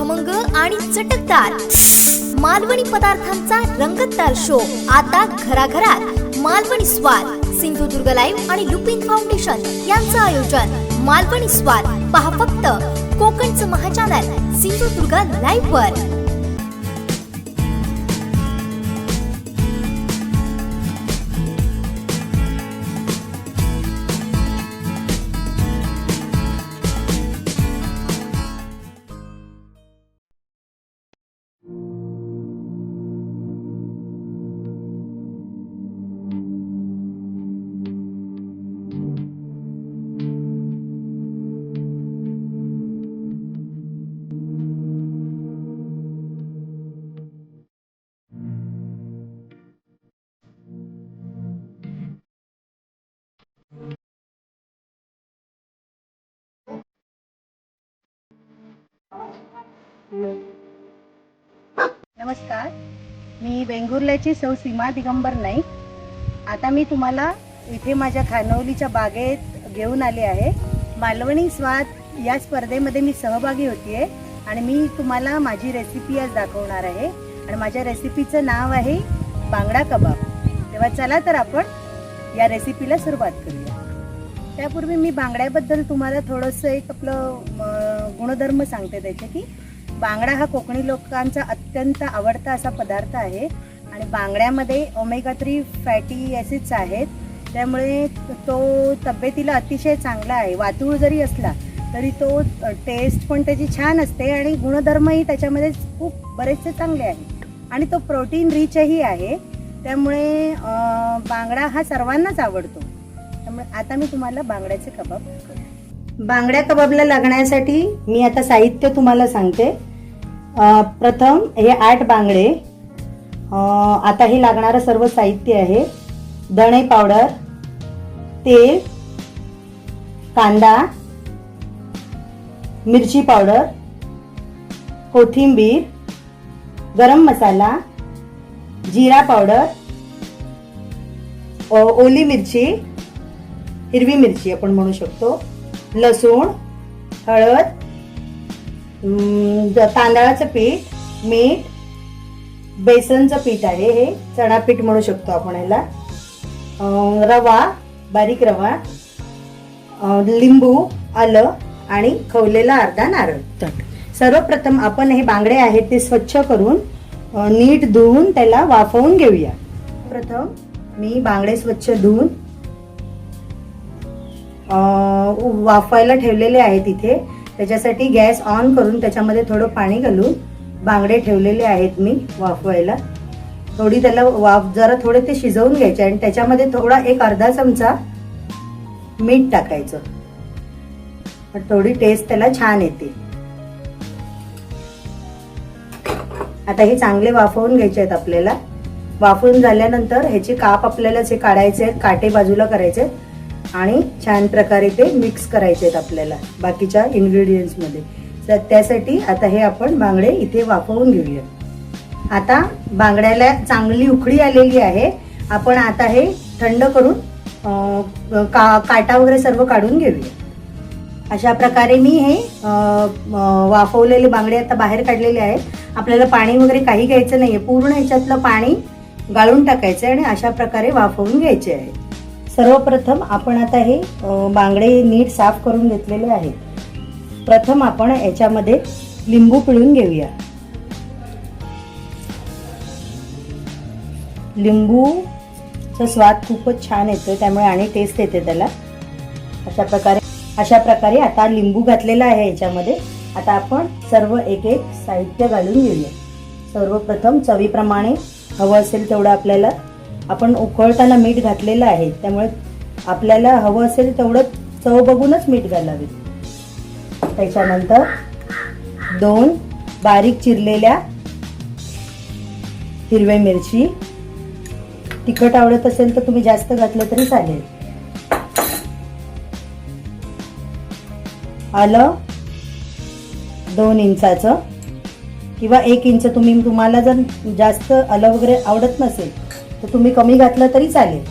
खमंग आणि चटकदार. मालवणी पदार्थांचा रंगतदार शो आता घराघरात मालवणी स्वाद. सिंधुदुर्ग लाईव्ह आणि लुपिन फाउंडेशन यांचं आयोजन. मालवणी स्वाद. पहा फक्त कोकणचं महाचॅनल सिंधुदुर्ग लाईव्ह वर. नमस्कार. मी वेंगुर्ल्याची सौ सीमा दिगंबर नाईक. आता मी तुम्हाला इथे माझ्या खानवलीच्या बागेत घेऊन आले आहे. मालवणी स्वाद या स्पर्धेमध्ये मी सहभागी होतीये आणि मी तुम्हाला माझी रेसिपी आज दाखवणार आहे. आणि माझ्या रेसिपीचं नाव आहे बांगडा कबाब. तेव्हा चला तर आपण या रेसिपीला सुरुवात करूया. त्यापूर्वी मी बांगड्याबद्दल तुम्हाला थोडंसं एक आपलं गुणधर्म सांगते त्याचे की बांगडा हा कोकणी लोकांचा अत्यंत आवडता असा पदार्थ आहे. आणि बांगड्यामध्ये ओमेगा थ्री फॅटी ॲसिड्स आहेत. त्यामुळे तो तब्येतीला अतिशय चांगला आहे. वातूळ जरी असला तरी तो टेस्ट पण त्याची छान असते आणि गुणधर्मही त्याच्यामध्ये खूप बरेचसे चांगले आहेत. आणि तो प्रोटीन रिचही आहे. त्यामुळे बांगडा हा सर्वांनाच आवडतो. त्यामुळे आता मी तुम्हाला बांगड्याचे कबाब बांगड्या कबाबला लागण्यासाठी मी आता साहित्य तुम्हाला सांगते. प्रथम हे आठ बांगडे आता हे लागणारं सर्व साहित्य आहे. धणे पावडर तेल कांदा मिरची पावडर कोथिंबीर गरम मसाला जिरा पावडर ओली मिरची हिरवी मिरची आपण म्हणू शकतो लसूण हळद तांदळाचं पीठ मीठ बेसनचं पीठ आहे हे. चणा पीठ म्हणू शकतो आपण ह्याला अं, रवा बारीक रवा लिंबू आलं आणि खवलेला अर्धा नारळ. सर्वप्रथम आपण हे बांगडे आहेत ते स्वच्छ करून नीट धुवून त्याला वाफवून घेऊया. प्रथम मी बांगडे स्वच्छ धुवून वाफवायला ठेवलेले आहेत इथे. त्याच्यासाठी गॅस ऑन करून त्याच्यामध्ये थोडं पाणी घालून बांगडे ठेवलेले आहेत मी वाफवायला. थोडी त्याला वाफ जरा थोडे ते शिजवून घ्यायचे आणि त्याच्यामध्ये थोडा एक अर्धा चमचा मीठ टाकायचं. पण थोडी टेस्ट त्याला छान येते. आता हे चांगले वाफवून घ्यायचे आहेत आपल्याला. वाफवून झाल्यानंतर ह्याचे काप आपल्याला जे काढायचे आहेत काटे बाजूला करायचे आहेत आणि छान प्रकारे ते मिक्स करायचे आहेत आपल्याला बाकीच्या इन्ग्रेडियंट्समध्ये तर त्यासाठी आता हे आपण बांगडे इथे वाफवून घेऊया. आता बांगड्याला चांगली उकळी आलेली आहे. आपण आता हे थंड करून का काटा वगैरे सर्व काढून घेऊया. अशा प्रकारे मी हे वाफवलेले बांगडे आता बाहेर काढलेले आहेत. आपल्याला पाणी वगैरे काही घ्यायचं नाही आहे पूर्ण ह्याच्यातलं पाणी गाळून टाकायचं आहे आणि अशा प्रकारे वाफवून घ्यायचे आहे. सर्वप्रथम आपण आता हे बांगडे नीट साफ करून घेतलेले आहेत. प्रथम आपण याच्यामध्ये लिंबू पिळून घेऊया. लिंबूचा स्वाद खूपच छान येतो त्यामुळे आणि टेस्ट येते त्याला. अशा प्रकारे अशा प्रकारे आता लिंबू घातलेला आहे याच्यामध्ये. आता आपण सर्व एक एक साहित्य घालून घेऊया. सर्वप्रथम चवीप्रमाणे हवं असेल तेवढं आपल्याला आपण उकळताना मीठ घातलेलं आहे त्यामुळे आपल्याला हवं असेल तेवढं चव बघूनच मीठ घालावे. त्याच्यानंतर दोन बारीक चिरलेल्या हिरव्या मिरची. तिखट आवडत असेल तर तुम्ही जास्त घातलं तरी चालेल. आलं दोन इंचाचं किंवा एक इंच तुम्ही तुम्हाला जर जास्त आलं वगैरे आवडत नसेल तर तुम्ही कमी घातलं तरी चालेल.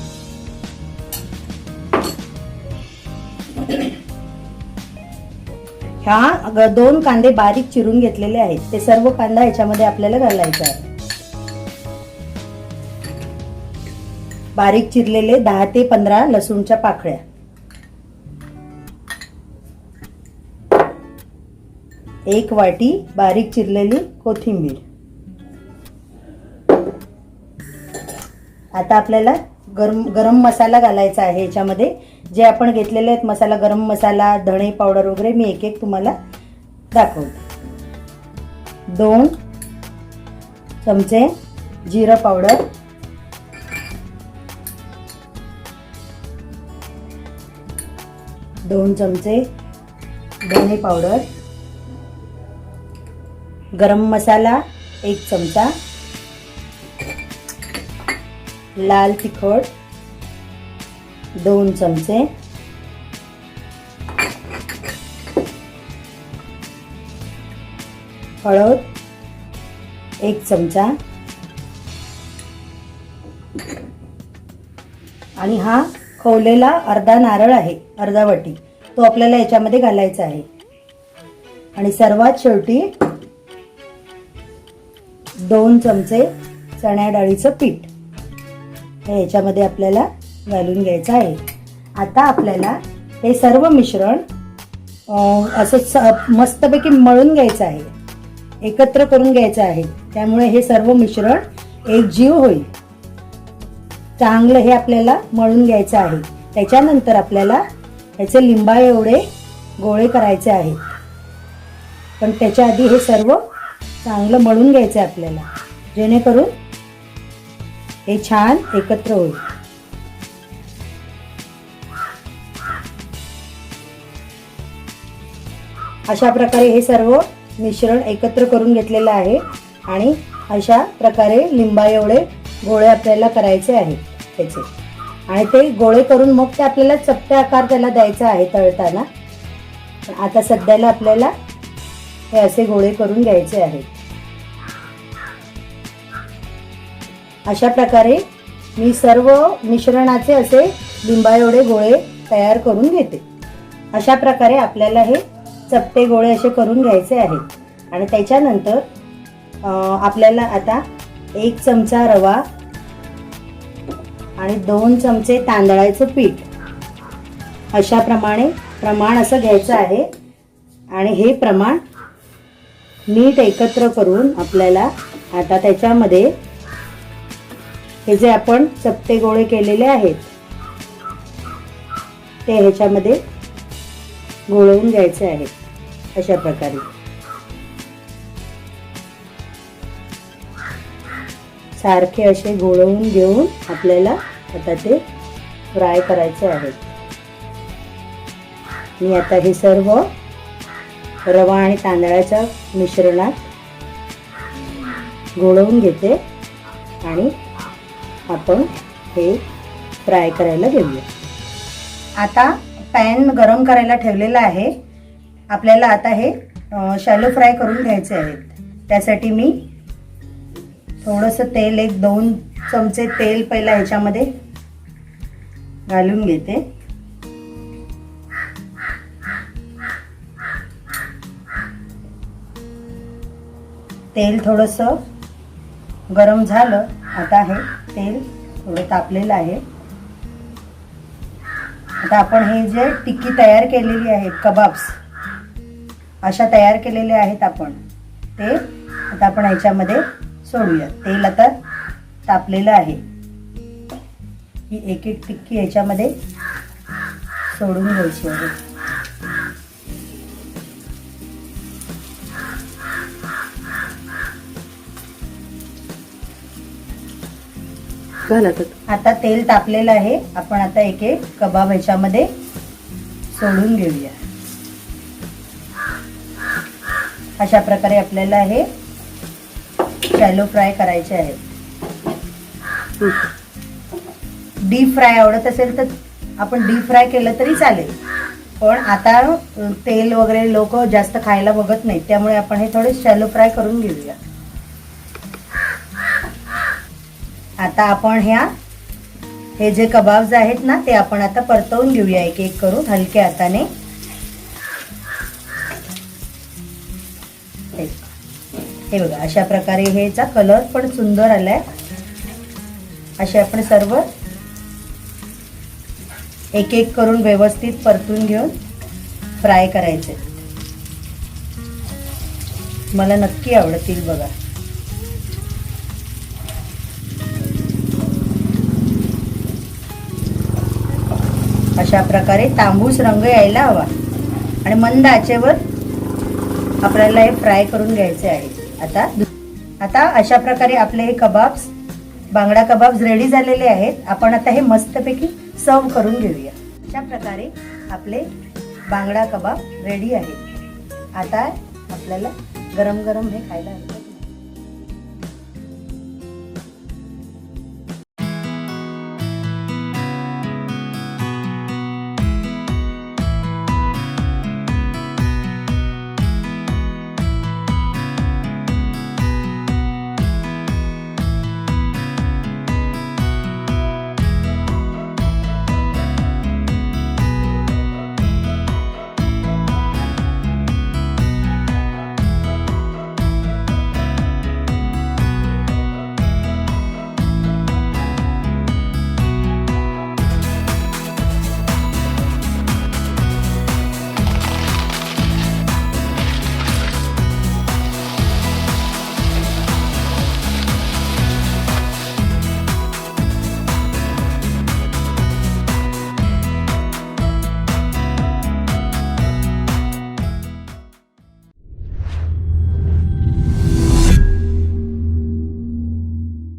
ह्या दोन कांदे बारीक चिरून घेतलेले आहेत. ते सर्व कांदा ह्याच्यामध्ये आपल्याला घालायचा आहे. बारीक चिरलेले दहा ते पंधरा लसूणच्या पाकळ्या. एक वाटी बारीक चिरलेली कोथिंबीर. आता आपल्याला गरम गरम मसाला घालायचा आहे याच्यामध्ये. जे आपण घेतलेले आहेत मसाला गरम मसाला धणे पावडर वगैरे मी एक एक तुम्हाला दाखवते. दोन चमचे जिरं पावडर. दोन चमचे धणे पावडर. गरम मसाला एक चमचा. लाल तिखट दोन चमचे. हळद एक चमचा. आणि हा खवलेला अर्धा नारळ आहे अर्धा वाटी. तो आपल्याला याच्यामध्ये घालायचा आहे. आणि सर्वात शेवटी दोन चमचे चण्या डाळीचं पीठ. हे याच्यामध्ये आपल्याला घालून घ्यायचं आहे. आता आपल्याला हे सर्व मिश्रण असं स- मस्तपैकी मळून घ्यायचं आहे. एकत्र करून घ्यायचं आहे. त्यामुळे हे सर्व मिश्रण एकजीव होईल. चांगलं हे आपल्याला मळून घ्यायचं आहे. त्याच्यानंतर आपल्याला ह्याचे लिंबा एवढे गोळे करायचे आहेत. पण त्याच्या आधी हे सर्व चांगलं मळून घ्यायचं आहे आपल्याला. जेणेकरून हे छान एकत्र होईल. अशा प्रकारे हे सर्व मिश्रण एकत्र करून घेतलेलं आहे आणि अशा प्रकारे लिंबा एवढे गोळे आपल्याला करायचे आहेत त्याचे. आणि ते गोळे करून मग ते आपल्याला चपटे आकार त्याला द्यायचा आहे तळताना. आता सध्याला आपल्याला हे असे गोळे करून घ्यायचे आहेत. अशा प्रकारे मी सर्व मिश्रणाचे असे लिंबा एवढे गोळे तयार करून घेते. अशा प्रकारे आपल्याला हे चपटे गोळे असे करून घ्यायचे आहेत. आणि त्याच्यानंतर आपल्याला आता एक चमचा रवा आणि दोन चमचे तांदळाचं पीठ अशा प्रमाणे प्रमाण असं घ्यायचं आहे. आणि हे प्रमाण नीट एकत्र करून आपल्याला आता त्याच्यामध्ये हे जे आपण चपटे गोळे केलेले आहेत ते ह्याच्यामध्ये गोळवून घ्यायचे आहेत अशा प्रकारे. सारखे असे गोळवून घेऊन आपल्याला आता ते फ्राय करायचे आहेत. मी आता हे सर्व रवा आणि तांदळाच्या मिश्रणात गोळवून घेते आणि आपण हे फ्राय करायला घेऊया आता पॅन गरम करायला ठेवलेला आहे. आपल्याला आता हे शॅलो फ्राय करून घ्यायचे आहेत. त्यासाठी मी थोडंसं तेल एक दोन चमचे तेल पहिला ह्याच्यामध्ये घालून घेते. तेल थोडंसं गरम झालं. आता हे तेल थोडं तापलेलं आहे. आता आपण हे जे टिक्की तयार केलेली आहे कबाब्स अशा तयार केलेल्या आहेत आपण. ते आता आपण ह्याच्यामध्ये सोडूया तेल आता तापलेलं आहे. ही एक एक टिक्की ह्याच्यामध्ये सोडून घ्यायची आहे. घालतात आता तेल तापलेलं आहे. आपण आता एक एक कबाब ह्याच्यामध्ये सोडून घेऊया. अशा प्रकारे आपल्याला हे शॅलो फ्राय करायचे आहेत डीप फ्राय आवडत असेल तर आपण डीप फ्राय केलं तरी चालेल. पण आता तेल वगैरे लोक जास्त खायला बघत नाहीत. त्यामुळे आपण हे थोडे शॅलो फ्राय करून घेऊया. आता आपण ह्या हे जे कबाब्स आहेत ना ते आपण आता परतवून घेऊया एक एक करून हलक्या हाताने. हे. बघा अशा प्रकारे ह्याचा कलर पण सुंदर आलाय. असे आपण सर्व एक एक करून व्यवस्थित परतून घेऊन फ्राय करायचे. मला नक्की आवडतील बघा. अशा प्रकारे तांबूस रंग यायला हवा. आणि मंद आचेवर आपल्याला हे फ्राय करून घ्यायचे आहे. आता आता अशा प्रकारे आपले हे कबाब्स बांगडा कबाब्स रेडी झालेले आहेत. आपण आता हे मस्तपैकी सर्व करून घेऊया. अशा प्रकारे आपले बांगडा कबाब रेडी आहेत. आता आपल्याला गरम गरम हे खायला हवे.